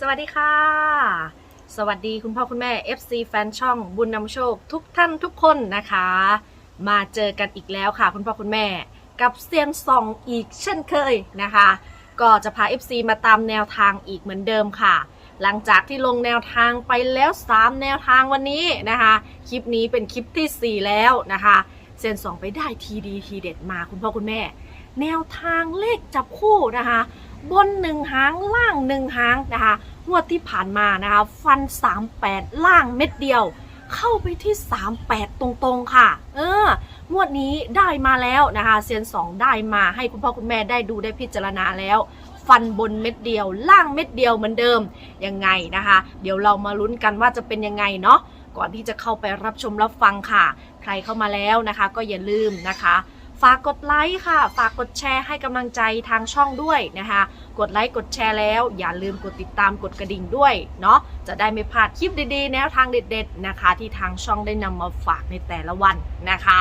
สวัสดีค่ะ สวัสดีคุณพ่อคุณแม่ FC แฟนช่องบุญนำโชค ทุกท่านทุกคนนะคะ มาเจอกันอีกแล้วค่ะ คุณพ่อคุณแม่กับเซียนซองอีกเช่นเคยนะคะ ก็จะพา FC มาตามแนวทางอีกเหมือนเดิมค่ะ หลังจากที่ลงแนวทางไปแล้ว 3 แนวทางวันนี้นะคะ คลิปนี้เป็นคลิปทีสี่4 แล้วนะคะเซียนซองไปได้ทีดีทีเด็ดมาคุณพ่อคุณแม่ แนวทางเลขจับคู่นะคะ บนหนึ่งหางล่างหนึ่งหางนะคะงวดที่ผ่านมานะคะ ฟัน 38 ล่างเม็ดเดียว เข้าไปที่ 38 ตรงๆค่ะ เอองวดนี้ได้มาแล้วนะคะเซียนสองได้มาให้คุณพ่อคุณแม่ได้ดูได้พิจารณาแล้วฟันบนเม็ดเดียว ล่างเม็ดเดียวเหมือนเดิมยังไงนะคะ เดี๋ยวเรามาลุ้นกันว่าจะเป็นยังไงเนาะก่อนที่จะเข้าไปรับชมรับฟังค่ะ ใครเข้ามาแล้วนะคะ ก็อย่าลืมนะคะ ฝากกดไลค์ค่ะ ฝากกดแชร์ให้กำลังใจทางช่องด้วยนะคะ กดไลค์กดแชร์แล้ว อย่าลืมกดติดตามกดกระดิ่งด้วยเนาะจะได้ไม่พลาดคลิปดีๆ แนวทางเด็ดๆนะคะ ที่ทางช่องได้นำมาฝากในแต่ละวันนะคะ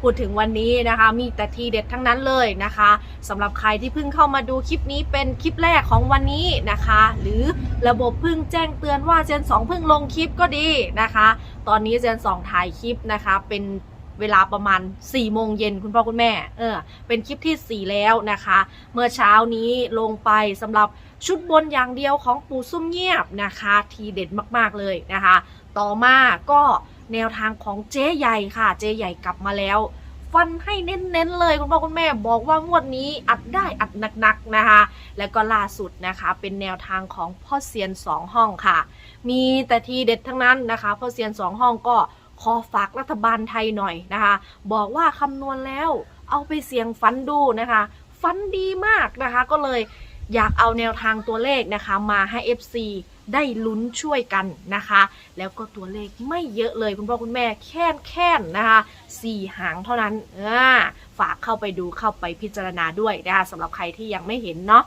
พูดถึงวันนี้นะคะมีแต่ทีเด็ดทั้งนั้นเลยนะคะสำหรับใครที่เพิ่งเข้ามาดูคลิปนี้เป็นคลิปแรกของวันนี้นะคะ หรือระบบเพิ่งแจ้งเตือนว่าเจน2เพิ่งลงคลิปก็ดีนะคะ ตอนนี้เจน2ถ่ายคลิปนะคะเป็น เวลาประมาณ4โมงเย็นคุณพ่อคุณแม่ เออ เป็นคลิปที่ 4 แล้วนะคะ เมื่อเช้านี้ลงไปสำหรับชุดบนอย่างเดียวของปู่ซุ่มเงียบนะคะ ทีเด็ดมากๆเลยนะคะ ต่อมาก็แนวทางของเจ๊ใหญ่ค่ะ เจ๊ใหญ่กลับมาแล้ว ฟันให้เน้นๆเลยคุณพ่อคุณแม่บอกว่างวดนี้อัดได้อัดหนักๆนะคะ แล้วก็ล่าสุดนะคะ เป็นแนวทางของพ่อเซียนสองห้องค่ะ มีแต่ทีเด็ดทั้งนั้นนะคะ พ่อเซียนสองห้องก็ ขอฝากรัฐบาลไทยหน่อยนะคะ บอกว่าคำนวณแล้วเอาไปเสี่ยงฟันดูนะคะฟันดีมากนะคะก็เลยอยากเอาแนวทางตัวเลขนะคะมาให้ FC ได้ลุ้นช่วยกันนะคะ แล้วก็ตัวเลขไม่เยอะเลยคุณพ่อคุณแม่แค่นแค่นนะคะสี่หางเท่านั้นอ่าฝากเข้าไปดูเข้าไปพิจารณาด้วยนะคะสำหรับใครที่ยังไม่เห็นเนาะ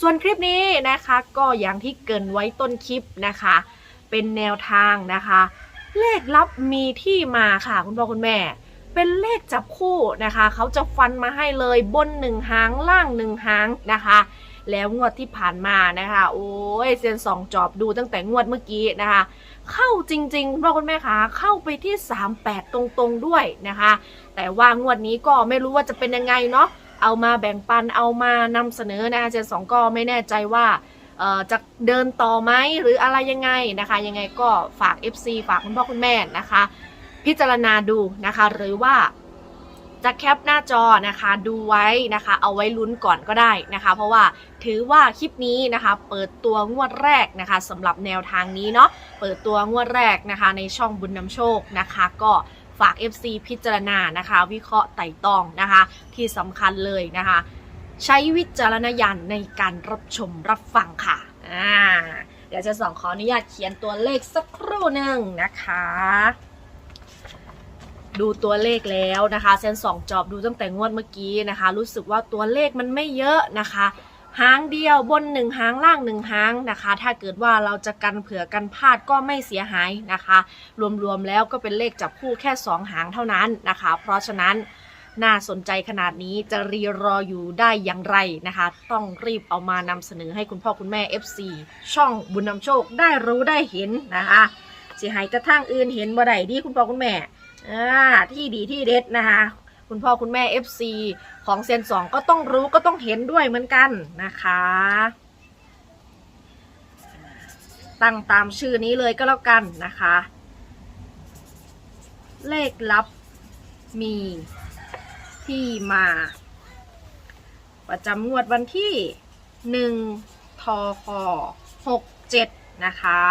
ส่วนคลิปนี้นะคะก็อย่างที่เกินไว้ต้นคลิปนะคะ เป็นแนวทางนะคะ เลขลับมีที่มาค่ะ คุณพ่อคุณแม่ เป็นเลขจับคู่นะคะ เขาจะฟันมาให้เลยบนหนึ่งหางล่างหนึ่งหางนะคะ แล้วงวดที่ผ่านมานะคะ โอ้ยเซียนสองจอบดูตั้งแต่งวดเมื่อกี้นะคะ เข้าจริงๆคุณพ่อคุณแม่คะเข้าไปที่ 38 ตรงๆด้วยนะคะ แต่ว่างวดนี้ก็ไม่รู้ว่าจะเป็นยังไงเนาะเอามาแบ่งปันเอามานำเสนอนะคะเซียนสองก็ไม่แน่ใจว่า จะเดินต่อไหมหรืออะไรยังไงนะคะ ยังไงก็ฝาก FC ฝากคุณพ่อคุณแม่นะคะ พิจารณาดูนะคะ หรือว่าจะแคปหน้าจอนะคะดูไว้นะคะ เอาไว้ลุ้นก่อนก็ได้นะคะ เพราะว่าถือว่าคลิปนี้นะคะ เปิดตัวงวดแรกนะคะสำหรับแนวทางนี้เนาะเปิดตัวงวดแรกนะคะ ในช่องบุญนำโชคนะคะ ก็ฝาก FC พิจารณานะคะ วิเคราะห์ไต่ตองนะคะ ที่สำคัญเลยนะคะ ใช้วิจารณญาณในการรับชมรับฟังค่ะอ่าเดี๋ยวจะสองขออนุญาตเขียนตัวเลขสักครู่หนึ่งนะคะ ดูตัวเลขแล้วนะคะเซนสองจอบดูตั้งแต่งวดเมื่อกี้นะคะ รู้สึกว่าตัวเลขมันไม่เยอะนะคะหางเดียวบนหนึ่งหางล่างหนึ่งหางนะคะ ถ้าเกิดว่าเราจะกันเผื่อกันพลาดก็ไม่เสียหายนะคะ รวมๆแล้วก็เป็นเลขจับคู่แค่ 2 หางเท่านั้นนะคะ เพราะฉะนั้น น่าสนใจขนาดนี้จะรีรออยู่ได้อย่างไรนะคะ ต้องรีบเอามานำเสนอให้คุณพ่อคุณแม่ FC ช่องบุญนำโชคได้รู้ได้เห็นนะคะสิหายกระทั่งอื่นเห็นบ่ได้ดีคุณพ่อคุณแม่อ่าที่ดีที่เด็ดนะคะคุณพ่อคุณแม่ FC ของเซนสองก็ต้องรู้ก็ต้องเห็นด้วยเหมือนกันนะคะ ตั้งตามชื่อนี้เลยก็แล้วกันนะคะ เลขลับมี ที่มา ประจำงวดวันที่หนึ่งทอคอหกเจ็ดนะคะ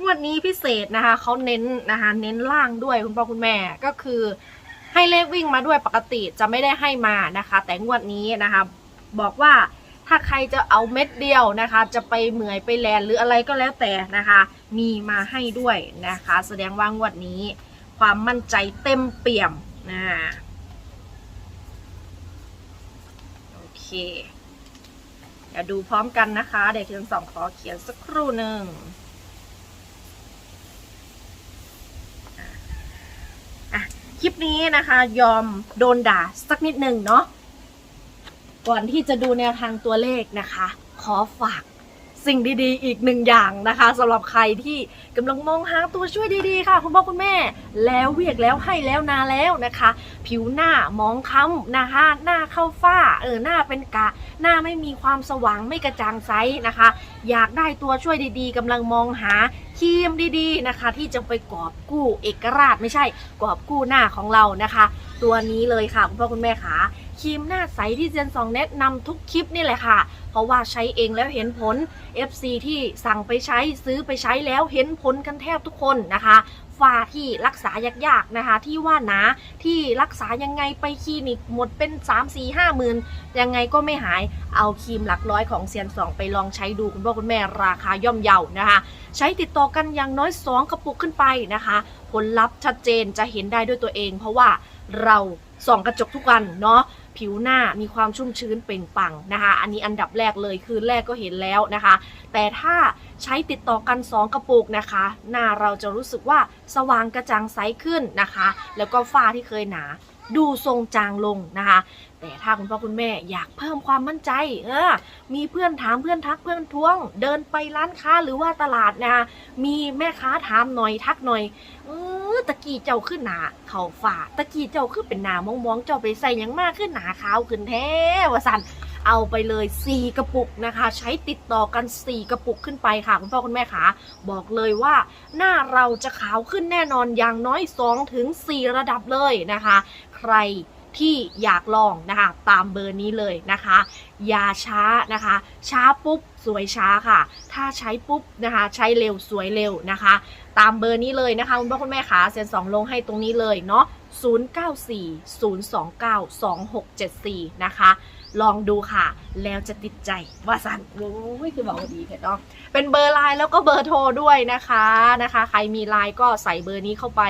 งวดนี้พิเศษนะคะเขาเน้นนะคะเน้นล่างด้วยคุณพ่อคุณแม่ก็คือให้เลขวิ่งมาด้วยปกติจะไม่ได้ให้มานะคะ แต่งวดนี้นะคะ บอกว่า ถ้าใครจะเอาเม็ดเดียวนะคะ จะไปเหมื่อยไปแลนหรืออะไรก็แล้วแต่นะคะ มีมาให้ด้วยนะคะ แสดงว่างวดนี้ ความมั่นใจเต็มเปี่ยมนะโอเคเดี๋ยวดูพร้อมกันนะคะ เดี๋ยวเทียนสองขอเขียนสักครู่หนึ่งคลิปนี้นะคะยอมโดนด่าสักนิดหนึ่งเนาะ ก่อนที่จะดูแนวทางตัวเลขนะคะ ขอฝากสิ่งดีๆ อีกหนึ่งอย่างนะคะสำหรับใครที่กำลังมองหาตัวช่วยดีๆค่ะ คุณพ่อคุณแม่ แล้วเวียกแล้วให้แล้วนาแล้วนะคะ ผิวหน้ามองค้ำนะคะหน้าเข้าฝ้าเออหน้าเป็นกะ หน้าไม่มีความสว่างไม่กระจ่างใสนะคะ อยากได้ตัวช่วยดีๆกำลังมองหา ครีมดีๆนะคะ ที่จะไปกอบกู้เอกราชไม่ใช่กอบกู้หน้าของเรานะคะ ตัวนี้เลยค่ะคุณพ่อคุณแม่ขาครีมหน้าใสที่เจนสองแนะนำทุกคลิปนี่แหละค่ะ เพราะว่าใช้เองแล้วเห็นผล FC ที่สั่งไปใช้ซื้อไปใช้แล้วเห็นผลกันแทบทุกคนนะคะ ฝ้าที่รักษายากๆนะคะ ที่ว่านาที่รักษายังไงไปคลินิกหมดเป็น 3 4 5หมื่นยังไงก็ไม่หายเอาครีมหลักร้อยของเซียนสองไปลองใช้ดูคุณพ่อคุณแม่ราคาย่อมเยานะคะ ใช้ติดต่อกันอย่างน้อย 2 กระปุกขึ้นไปนะคะ ผลลัพธ์ชัดเจนจะเห็นได้ด้วยตัวเอง เพราะว่าเราส่องกระจกทุกวันเนาะผิวหน้ามีความชุ่มชื้นเปล่งปังนะคะ อันนี้อันดับแรกเลยคืนแรกก็เห็นแล้วนะคะ แต่ถ้า ใช้ติดต่อกัน 2 กระปุกนะคะ หน้าเราจะรู้สึกว่าสว่างกระจ่างใสขึ้นนะคะ แล้วก็ฝ้าที่เคยหนาดูทรงจางลงนะคะ แต่ถ้าคุณพ่อคุณแม่อยากเพิ่มความมั่นใจเออมีเพื่อนถามเพื่อนทักเพื่อนท้วง เดินไปร้านค้าหรือว่าตลาดนะคะมีแม่ค้าถามหน่อยทักหน่อยเออตะกี้เจ้าขึ้นหนาเขาฝ่าตะกี้เจ้าขึ้นเป็นหนามองๆเจ้าไปใส่ยังมากขึ้นหนาขาวขึ้นแท้วะสัน เอาไปเลย 4 กระปุกนะคะ ใช้ติดต่อกัน 4 กระปุกขึ้นไปค่ะ คุณพ่อคุณแม่ขาบอกเลยว่า หน้าเราจะขาวขึ้นแน่นอนอย่างน้อย2ถึง4ระดับเลยนะคะ ใครที่อยากลองนะคะ ตามเบอร์นี้เลยนะคะ อย่าช้านะคะ ช้าปุ๊บสวยช้าค่ะ ถ้าใช้ปุ๊บนะคะ ใช้เร็วสวยเร็วนะคะ ตามเบอร์นี้เลยนะคะคุณพ่อคุณแม่ขาเซ็นสองลงให้ตรงนี้เลยเนาะ0940292674 นะคะ ลองดูค่ะ แล้วจะติดใจว่าสันโอ้ยคือบอกว่าดีแค่เนาะเป็นเบอร์ไลน์แล้วก็เบอร์โทรด้วยนะคะนะคะ ใครมีไลน์ก็ใส่เบอร์นี้เข้าไป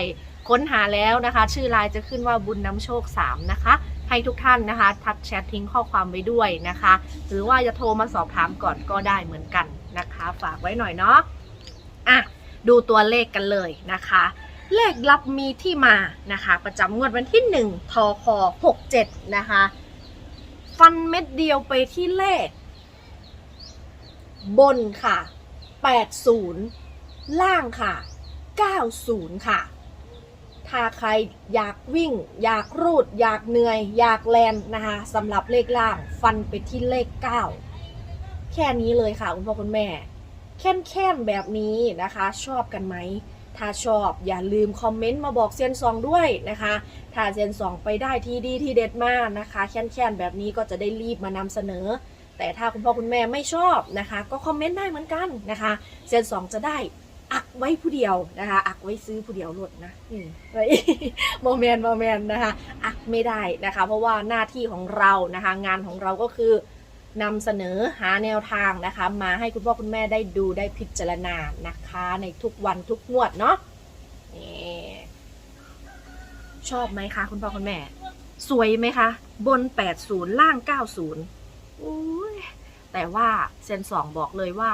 ค้นหาแล้วนะคะ ชื่อไลน์จะขึ้นว่าบุญน้ำโชค 3 นะคะ ให้ทุกท่านนะคะ ทักแชททิ้งข้อความไว้ด้วยนะคะ หรือว่าจะโทรมาสอบถามก่อนก็ได้เหมือนกันนะคะ ฝากไว้หน่อยเนาะอะดูตัวเลขกันเลยนะคะ เลขลับมีที่มานะคะ ประจำงวดวันที่ 1ทค67 นะคะ ฟันเม็ดเดียวไปที่เลข บนค่ะ 80 ล่างค่ะ 90 ค่ะ ถ้าใครอยากวิ่ง อยากรูด อยากเหนื่อย อยากแลนนะคะสำหรับเลขล่างฟันไปที่เลข 9 แค่นี้เลยค่ะคุณพ่อคุณแม่ แค่นแค่นๆแบบนี้นะคะ ชอบกันไหม ถ้าชอบอย่าลืมคอมเมนต์มาบอกเซียนซองด้วยนะคะ ถ้าเซียนซองไปได้ที่ดีที่เด็ดมากนะคะ แค่นแค่นๆแบบนี้ก็จะได้รีบมานำเสนอ แต่ถ้าคุณพ่อคุณแม่ไม่ชอบนะคะ ก็คอมเมนต์ได้เหมือนกันนะคะ เซียนซองจะได้อักไว้ผู้เดียวนะคะ อักไว้ซื้อผู้เดียวลดนะอืมไว้โมเมนต์โมเมนต์นะคะ อักไม่ได้นะคะ เพราะว่าหน้าที่ของเรานะคะ งานของเราก็คือ นำเสนอหาแนวทางนะคะ มาให้คุณพ่อคุณแม่ได้ดูได้พิจารณานะคะ ในทุกวันทุกงวดเนาะนี่ชอบไหมคะคุณพ่อคุณแม่ สวยไหมคะ บน 80 ล่าง 90อุ้ยแต่ว่าเซนสองบอกเลยว่า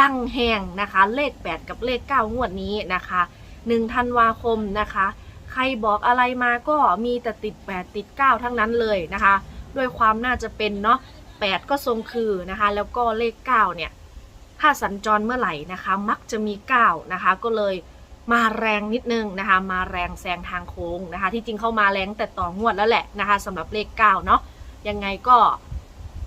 ดังแหงนะคะ เลข 8 กับเลข 9 งวดนี้นะคะ1ธันวาคมนะคะ ใครบอกอะไรมาก็มีแต่ติด 8 ติด 9 ทั้งนั้นเลยนะคะ ด้วยความน่าจะเป็นเนาะ 8 ก็ทรงคือนะคะ แล้วก็เลข 9 เนี่ย ถ้าสัญจรเมื่อไหร่นะคะ มักจะมี 9 นะคะ ก็เลยมาแรงนิดนึงนะคะ มาแรงแซงทางโค้งนะคะ ที่จริงเข้ามาแรงแต่ต่องวดแล้วแหละนะคะสำหรับเลข 9 เนาะยังไงก็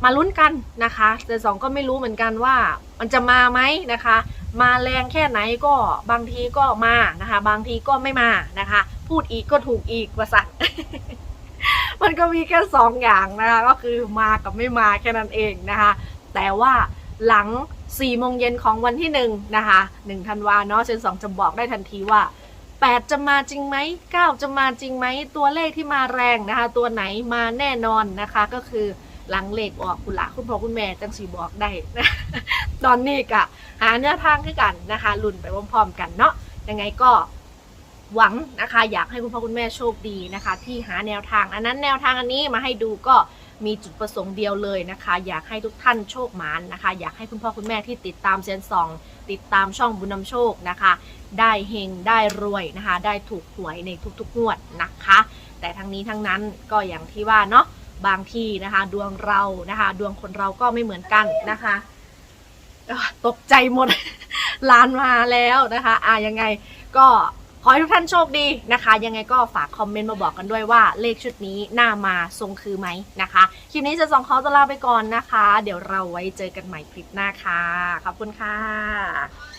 มาลุ้นกันนะคะ แต่สองก็ไม่รู้เหมือนกันว่ามันจะมาไหมนะคะ มาแรงแค่ไหนก็บางทีก็มานะคะ บางทีก็ไม่มานะคะ พูดอีกก็ถูกอีกว่าสัตว์ มันก็มีแค่สองอย่างนะคะก็คือมากับไม่มาแค่นั้นเองนะคะแต่ว่าหลัง4ี่โมงเย็นของวันที่หนึ่งนะคะหนึ่งธันวาเนาะเซนสองจะบอกได้ทันทีว่า 8 จะมาจริงไหม9 จะมาจริงไหมตัวเลขที่มาแรงนะคะ ตัวไหนมาแน่นอนนะคะ ก็คือหลังเลขออกคุณละคุณพ่อคุณแม่จังสีบอกได้นะตอนนี้กะหาเนื้อทางขึ้นกันนะคะลุ้นไปพร้อมๆกันเนาะยังไงก็ หวังนะคะ อยากให้คุณพ่อคุณแม่โชคดีนะคะ ที่หาแนวทาง อันนั้นแนวทางอันนี้มาให้ดูก็มีจุดประสงค์เดียวเลยนะคะ อยากให้ทุกท่านโชคหมานนะคะ อยากให้คุณพ่อคุณแม่ที่ติดตามเซียนซองติดตามช่องบุญนำโชคนะคะ ได้เฮงได้รวยนะคะ ได้ถูกหวยในทุกๆงวดนะคะ แต่ทั้งนี้ทั้งนั้นก็อย่างที่ว่าเนาะบางทีนะคะ ดวงเรานะคะ ดวงคนเราก็ไม่เหมือนกันนะคะตกใจหมดลานมาแล้วนะคะอะยังไงก็ ขอให้ทุกท่านโชคดีนะคะ ยังไงก็ฝากคอมเมนต์มาบอกกันด้วยว่าเลขชุดนี้หน้ามาทรงคือไหมนะคะคลิปนี้จะสองเขาจะลาไปก่อนนะคะ เดี๋ยวเราไว้เจอกันใหม่คลิปหน้าค่ะ ขอบคุณค่ะ